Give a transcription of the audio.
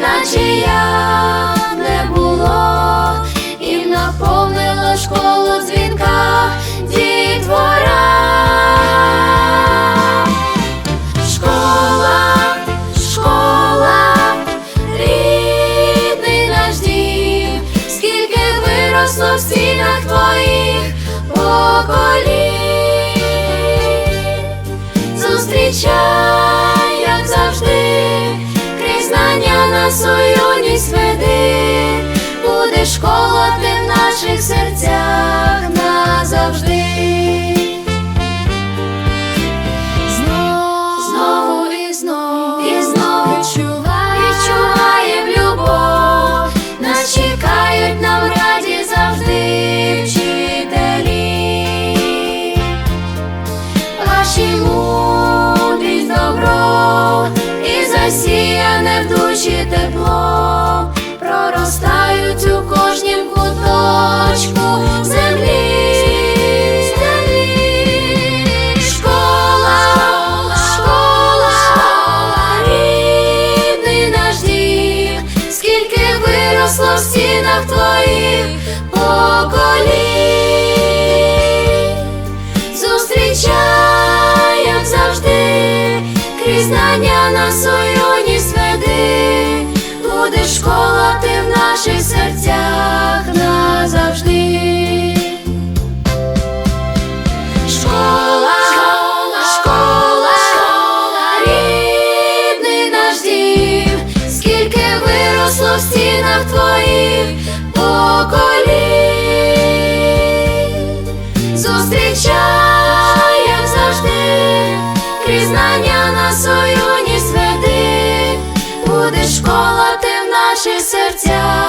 наче як не було, і наповнило школу дзвінка дітвора. Школа, школа, рідний наш дім, скільки виросло в стінах твоїх нас юність веди, буде школа в наших серцях назавжди. Знов, знову і знов, і знов відчуває, відчуваєм любов, нас чекають нам раді завжди вчителі. Ваші мудрість, добро і засіяне в душі тепло, проростають у кожнім куточку землі. землі. Школа, школа, рідний наш дім, скільки виросло в стінах твоїх поколінь. Зустрічай, завжди, крізь знання веди, буде школа, ти в наших серцях назавжди. Школа, школа, школа, школа, рідний наш дім, скільки виросло в стінах твоїх поколінь. Зустрічаєм завжди крізь знання на союні святи. Будеш школа. наші серця.